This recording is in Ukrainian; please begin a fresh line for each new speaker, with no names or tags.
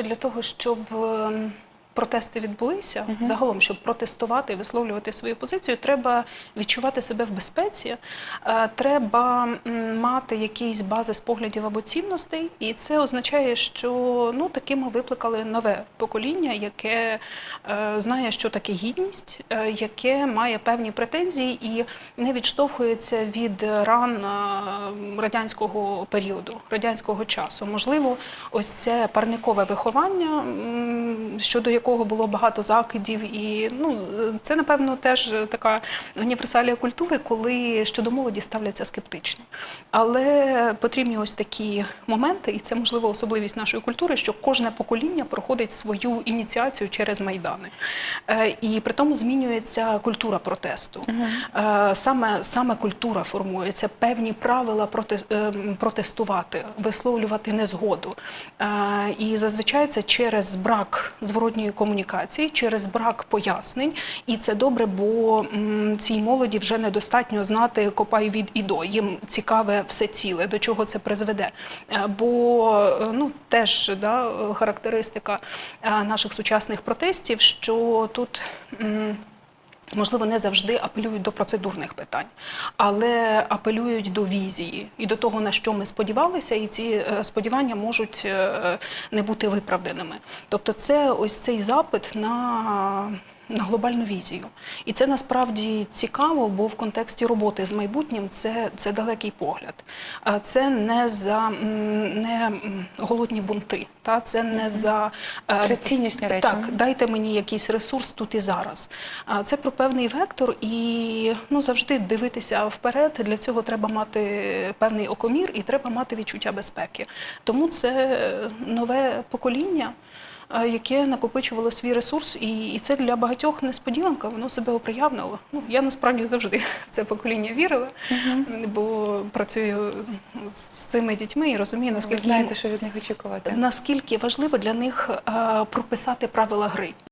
Для того, щоб ем, протести відбулися, загалом, щоб протестувати і висловлювати свою позицію, треба відчувати себе в безпеці, е, треба мати якийсь базис поглядів або цінностей, і це означає, що ну таки ми викликали нове покоління, яке е, знає, що таке гідність, е, яке має певні претензії і не відштовхується від ран радянського періоду, радянського часу. Можливо, ось це парникове виховання, щодо якого було багато закидів, і ну це напевно теж така універсалія культури, коли щодо молоді ставляться скептично. Але потрібні ось такі моменти, і це можливо особливість нашої культури, що кожне покоління проходить свою ініціацію через майдани, Е, і при тому змінюється культура протесту. Е, Саме саме культура формується, певні правила проти, е, протестувати, висловлювати незгоду. І зазвичай це через брак зворотньої комунікації, через брак пояснень. І це добре, бо цій молоді вже недостатньо знати копай від і до. Їм цікаве все ціле, до чого це призведе. Е, Бо е, ну теж да, характеристика е, наших сучасних протестів, що тут. Можливо, не завжди апелюють до процедурних питань, але апелюють до візії і до того, на що ми сподівалися, і ці е, сподівання можуть е, не бути виправданими. Тобто, це ось цей запит на. На глобальну візію, і це насправді цікаво, бо в контексті роботи з майбутнім це, це далекий погляд. Це не за не голодні бунти, та це не за е,
Це ціннісні речі.
так, дайте мені якийсь ресурс тут і зараз. Це про певний вектор, і ну завжди дивитися вперед. Для цього треба мати певний окомір і треба мати відчуття безпеки. Тому це нове покоління. Е, Яке накопичувало свій ресурс, і, і це для багатьох несподіванка, воно себе оприявнило. Ну я насправді завжди в це покоління вірила, бо працюю з цими дітьми і розумію, наскільки Ви
знаєте, що від них очікувати.
наскільки важливо для них е, прописати правила гри.